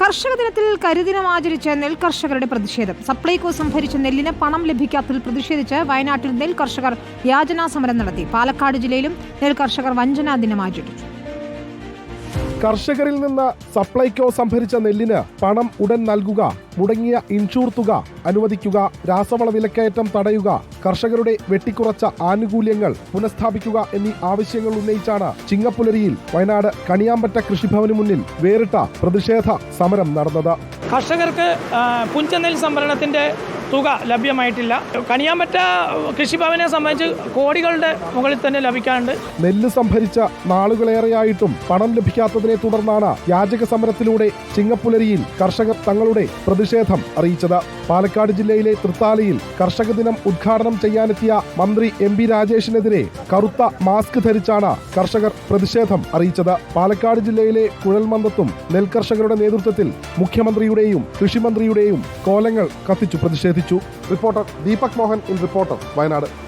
കർഷക ദിനത്തിൽ കരിദിനം ആചരിച്ച നെൽ കർഷകരുടെ പ്രതിഷേധം. സപ്ലൈകോ സംഭരിച്ച നെല്ലിന് പണം ലഭിക്കാത്തതിൽ പ്രതിഷേധിച്ച് വയനാട്ടിൽ നെൽ കർഷകർ യാചനാ സമരം നടത്തി. പാലക്കാട് ജില്ലയിലും നെൽ കർഷകർ വഞ്ചനാ ദിനം ആചരിച്ചു. കർഷകരിൽ നിന്ന് സപ്ലൈകോ സംഭരിച്ച നെല്ലിന് പണം ഉടൻ നൽകുക മുടങ്ങിയ ഇൻഷൂർ തുക അനുവദിക്കുക രാസവള വിലക്കയറ്റം തടയുക കർഷകരുടെ വെട്ടിക്കുറച്ച ആനുകൂല്യങ്ങൾ പുനഃസ്ഥാപിക്കുക എന്നീ ആവശ്യങ്ങൾ ഉന്നയിച്ചാണ് ചിങ്ങപ്പുലരിയിൽ വയനാട് കണിയാമ്പറ്റ കൃഷിഭവന് മുന്നിൽ വേറിട്ട പ്രതിഷേധ സമരം നടന്നത്. കർഷകർക്ക് പുഞ്ചനെൽ സംഭരണത്തിന്റെ തുക ലഭ്യമായിട്ടില്ല. കണിയാമ്പറ്റ കൃഷിഭവനെ സംബന്ധിച്ച് കോടികളുടെ മുകളിൽ തന്നെ ലഭിക്കാനുണ്ട്. നെല്ല് സംഭരിച്ച നാളുകളേറെയായിട്ടും പണം ലഭിക്കാത്തതിനെ തുടർന്നാണ് യാചക സമരത്തിലൂടെ ചിങ്ങപ്പുലരിയിൽ കർഷകർ തങ്ങളുടെ പ്രതിഷേധം അറിയിച്ചത്. പാലക്കാട് ജില്ലയിലെ തൃത്താലയിൽ കർഷക ദിനം ഉദ്ഘാടനം ചെയ്യാനെത്തിയ മന്ത്രി എം പി രാജേഷിനെതിരെ കറുത്ത മാസ്ക് ധരിച്ചാണ് കർഷകർ പ്രതിഷേധം അറിയിച്ചത്. പാലക്കാട് ജില്ലയിലെ കുഴൽമന്ദത്തും നെൽകർഷകരുടെ നേതൃത്വത്തിൽ മുഖ്യമന്ത്രിയുടെയും കൃഷിമന്ത്രിയുടെയും കോലങ്ങൾ കത്തിച്ചു പ്രതിഷേധിച്ചു. Reporter Deepak Mohan in reporter Wayanad.